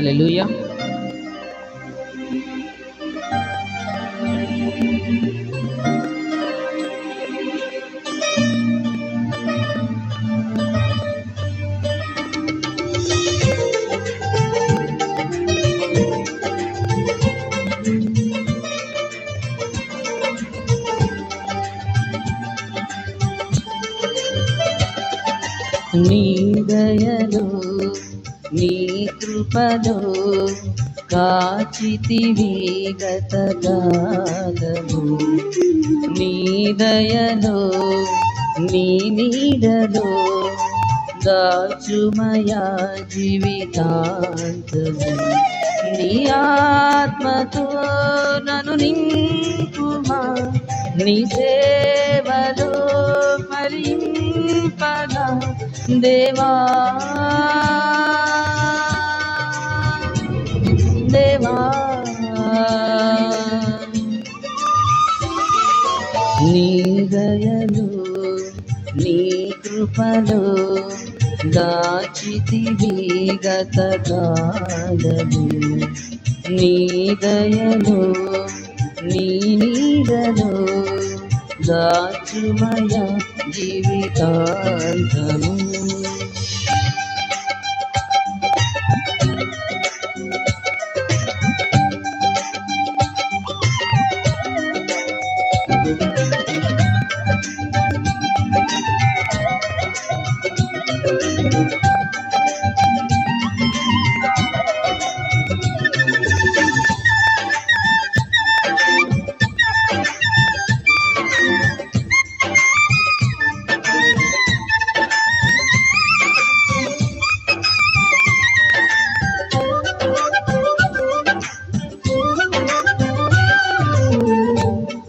హల్లెలూయా నీ కృపలో కాచితివి గతకాలము నీ దయలో నీ నీడలో దాచుమయా జీవితాంతము. నీ ఆత్మతో నను నింపుమా. నీ సేవలో ఫలింపగా దేవా దయలు నీ కృపలు దాచితివి గత కాలము. నీ దయలు నీ నీడలు దాచుమయ జీవితాంతము.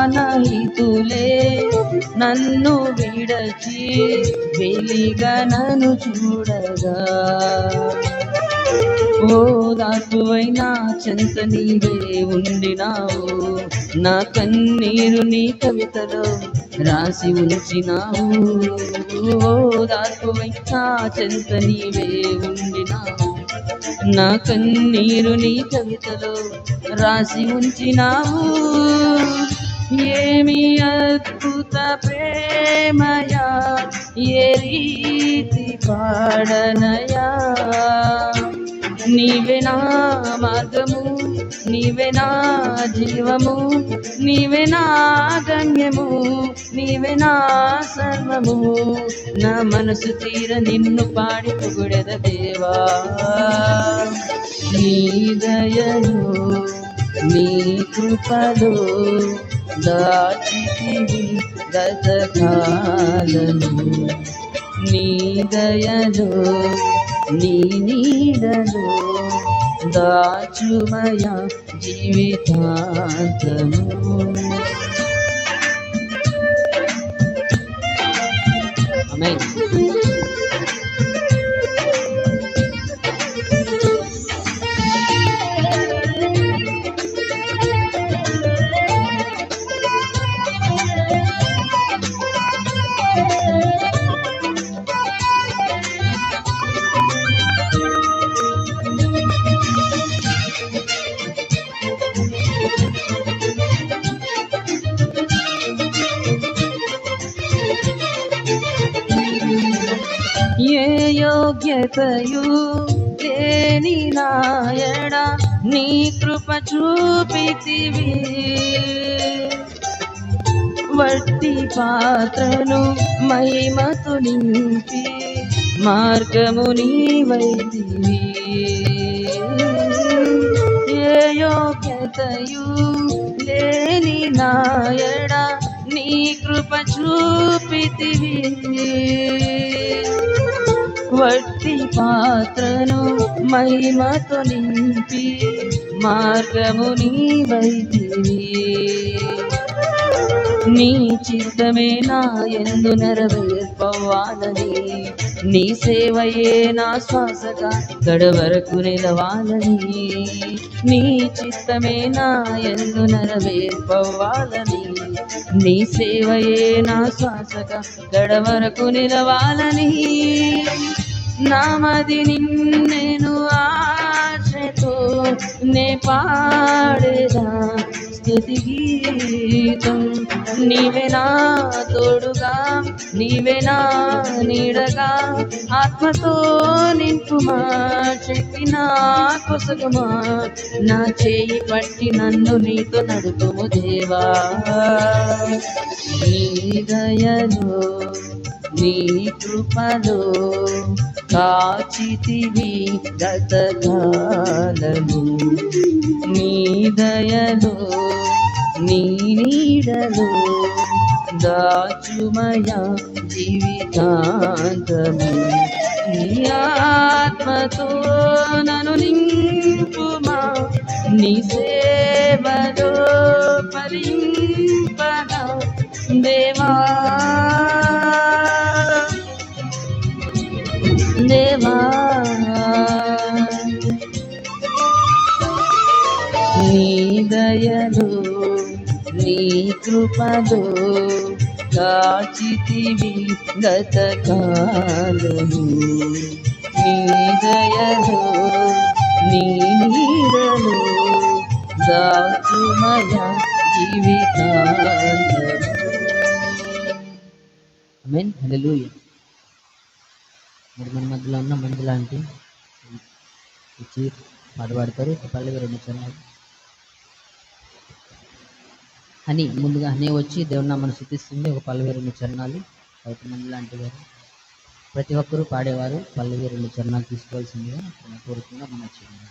ప్రాణహితులే నన్ను విడచి వెలిగా నన్ను చూడగా. ఓ దాసువైనా చెంత నీవే ఉండినావు నా కన్నీరు నీ కవితలో రాసి ఉంచినావు. ఓ దాసువైనా చెంత నీవే ఉండినావు నా కన్నీరు నీ కవితలో రాసి ఉంచినావు. ఏమి అద్భుత ప్రేమయా ఏ రీతి పాడనయా? నీవే నా మార్గము నీవే నా జీవము నీవే నా గమ్యము నీవే నా సర్వము. నా మనసు తీర నిన్ను పాడి పొగుడెద దేవా. నీ దయలో నీ కృపలో దాచితివి గతకాలను నీ దయలో నీ నీడలో దాచుమయ జీవితాంతము ఆమేన్ యోగ్యతయు లేని నాయడ నీ కృప చూపితివి. వట్టి పాత్రను మహిమతు నింపి మార్గము నీవైతివి. ఏ యోగ్యతయు లేని నాయడ నీ కృప చూపితివి. వట్టి పాత్రను మహిమతో నింపి మార్గము నీవైతివి నీ చిత్తమే నా ఎందు నెరవేర్పవ్వాలని నీ సేవయే నా శ్వాసగా గడవరకు నిలవాలని నీ చిత్తమే నా ఎందు నెరవేర్పవ్వాలని నీ సేవయే నా శ్వాసగా గడవరకు నిలవాలని. నామది నిన్నెను ఆశతో నే పాడేదా? స్థుతి గీతం నీవే నా తోడుగా నీవే నా నీడగా. ఆత్మతో నింపుమా చెప్పి నా కొసగమా. నా చేయి పట్టి నన్ను నీతో నడుపుము దేవా. నీ దయలో నీ కృపలో కాచితివి గతకాలము. నీ దయలో నీ నీడలో దాచుమయ జీవితాంతము. నీ ఆత్మతో నను నింపుమా. నీ సేవలో పరింపద దేవా దయలు నీ కృపలు కాచితివి గత కాలము. నీ దయలు నీ నీడలు దాచుమయ జీవితాంతము. Amen hallelujah. మరి మన మధ్యలో ఉన్న మంది లాంటి ఇచ్చి పాట పాడతారు. ఒక రెండు చరణాలు. హనీ ముందుగా హనీ వచ్చి దేవుని నామను శుద్ధిస్తుంది. ఒక పల్లవి రెండు చరణాలు అయితే మంది లాంటి వారు ప్రతి ఒక్కరూ పాడేవారు పల్లవి రెండు చరణాలు తీసుకోవాల్సిందిగా కోరుకుందాం మన చేయాలి